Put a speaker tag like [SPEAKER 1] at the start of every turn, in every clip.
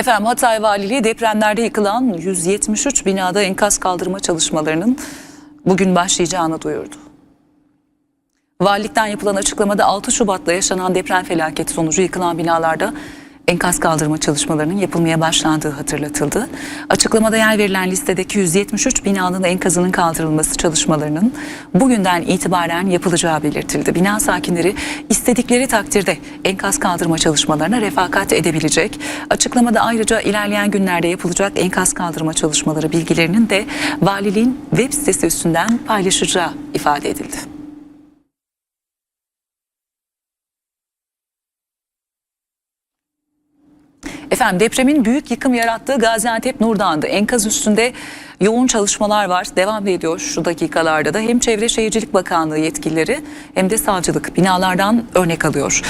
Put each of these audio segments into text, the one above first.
[SPEAKER 1] Efendim Hatay Valiliği depremlerde yıkılan 173 binada enkaz kaldırma çalışmalarının bugün başlayacağını duyurdu. Valilikten yapılan açıklamada 6 Şubat'ta yaşanan deprem felaketi sonucu yıkılan binalarda enkaz kaldırma çalışmalarının yapılmaya başlandığı hatırlatıldı. Açıklamada yer verilen listedeki 173 binanın enkazının kaldırılması çalışmalarının bugünden itibaren yapılacağı belirtildi. Bina sakinleri istedikleri takdirde enkaz kaldırma çalışmalarına refakat edebilecek. Açıklamada ayrıca ilerleyen günlerde yapılacak enkaz kaldırma çalışmaları bilgilerinin de valiliğin web sitesi üstünden paylaşacağı ifade edildi. Efendim depremin büyük yıkım yarattığı Gaziantep Nurdağ'ında enkaz üstünde yoğun çalışmalar var. Devam ediyor şu dakikalarda da. Hem Çevre Şehircilik Bakanlığı yetkilileri hem de savcılık binalardan örnek alıyor.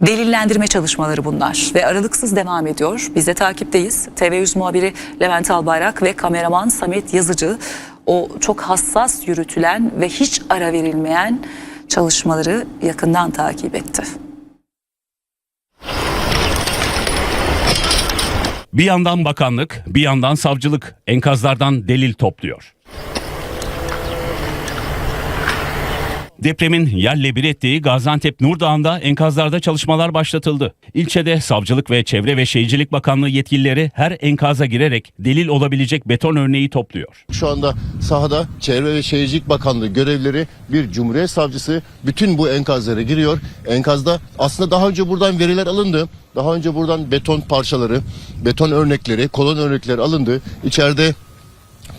[SPEAKER 1] Delillendirme çalışmaları bunlar ve aralıksız devam ediyor. Biz de takipteyiz. TV100 muhabiri Levent Albayrak ve kameraman Samet Yazıcı o çok hassas yürütülen ve hiç ara verilmeyen çalışmaları yakından takip etti.
[SPEAKER 2] Bir yandan bakanlık, bir yandan savcılık enkazlardan delil topluyor. Depremin yerle bir ettiği Gaziantep Nurdağ'ında enkazlarda çalışmalar başlatıldı. İlçede Savcılık ve Çevre ve Şehircilik Bakanlığı yetkilileri her enkaza girerek delil olabilecek beton örneği topluyor.
[SPEAKER 3] Şu anda sahada Çevre ve Şehircilik Bakanlığı görevlileri bir Cumhuriyet Savcısı bütün bu enkazlara giriyor. Enkazda aslında daha önce buradan veriler alındı. Daha önce buradan beton parçaları, beton örnekleri, kolon örnekleri alındı. İçeride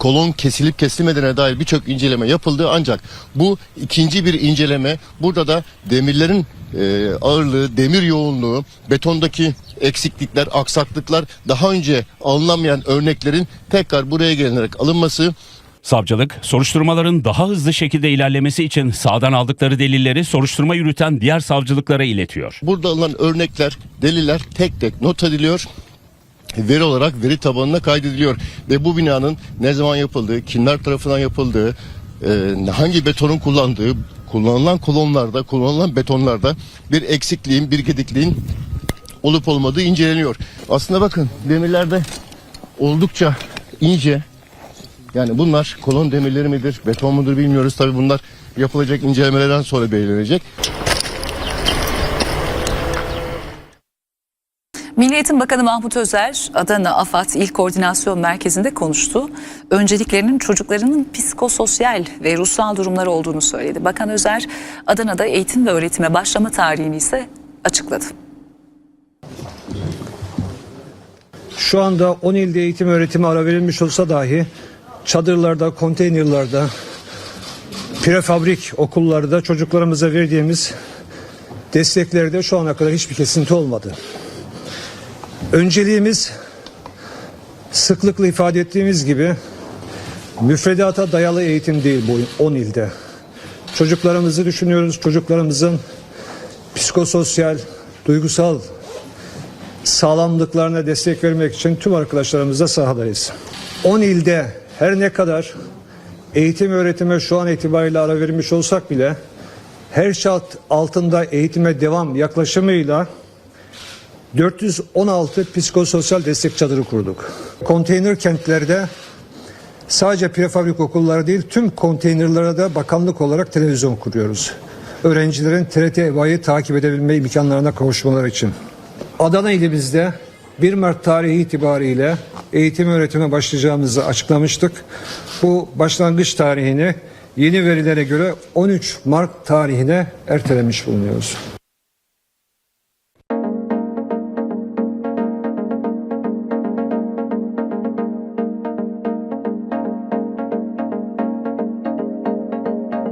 [SPEAKER 3] kolon kesilip kesilmediğine dair birçok inceleme yapıldı ancak bu ikinci bir inceleme burada da demirlerin e, ağırlığı, demir yoğunluğu, betondaki eksiklikler, aksaklıklar daha önce alınamayan örneklerin tekrar buraya gelinerek alınması
[SPEAKER 2] Savcılık, soruşturmaların daha hızlı şekilde ilerlemesi için sağdan aldıkları delilleri soruşturma yürüten diğer savcılıklara iletiyor.
[SPEAKER 3] Burada alınan örnekler, deliller tek tek not ediliyor. Veri olarak veri tabanına kaydediliyor ve bu binanın ne zaman yapıldığı, kimler tarafından yapıldığı, e, hangi betonun kullandığı, kullanılan kolonlarda, kullanılan betonlarda bir eksikliğin, bir gedikliğin olup olmadığı inceleniyor. Aslında bakın demirlerde oldukça ince. Yani bunlar kolon demirleri midir, beton mudur bilmiyoruz. Tabii bunlar yapılacak incelemelerden sonra belirlenecek.
[SPEAKER 1] Milli Eğitim Bakanı Mahmut Özer, Adana AFAD İl Koordinasyon Merkezi'nde konuştu. Önceliklerinin çocuklarının psikososyal ve ruhsal durumları olduğunu söyledi. Bakan Özer, Adana'da eğitim ve öğretime başlama tarihini ise açıkladı.
[SPEAKER 4] Şu anda 10 ilde eğitim öğretimi ara verilmiş olsa dahi çadırlarda, konteynerlarda, prefabrik okullarda çocuklarımıza verdiğimiz desteklerde şu ana kadar hiçbir kesinti olmadı. Önceliğimiz sıklıkla ifade ettiğimiz gibi müfredata dayalı eğitim değil bu 10 ilde. Çocuklarımızı düşünüyoruz. Çocuklarımızın psikososyal, duygusal sağlamlıklarına destek vermek için tüm arkadaşlarımızla sahadayız. 10 ilde her ne kadar eğitim öğretime şu an itibariyle ara vermiş olsak bile her şart altında eğitime devam yaklaşımıyla 416 psikososyal destek çadırı kurduk. Konteyner kentlerde sadece prefabrik okullara değil tüm konteynerlara da bakanlık olarak televizyon kuruyoruz. Öğrencilerin TRT EBA'yı takip edebilme imkanlarına kavuşmaları için. Adana ilimizde 1 Mart tarihi itibariyle eğitim öğretime başlayacağımızı açıklamıştık. Bu başlangıç tarihini yeni verilere göre 13 Mart tarihine ertelemiş bulunuyoruz.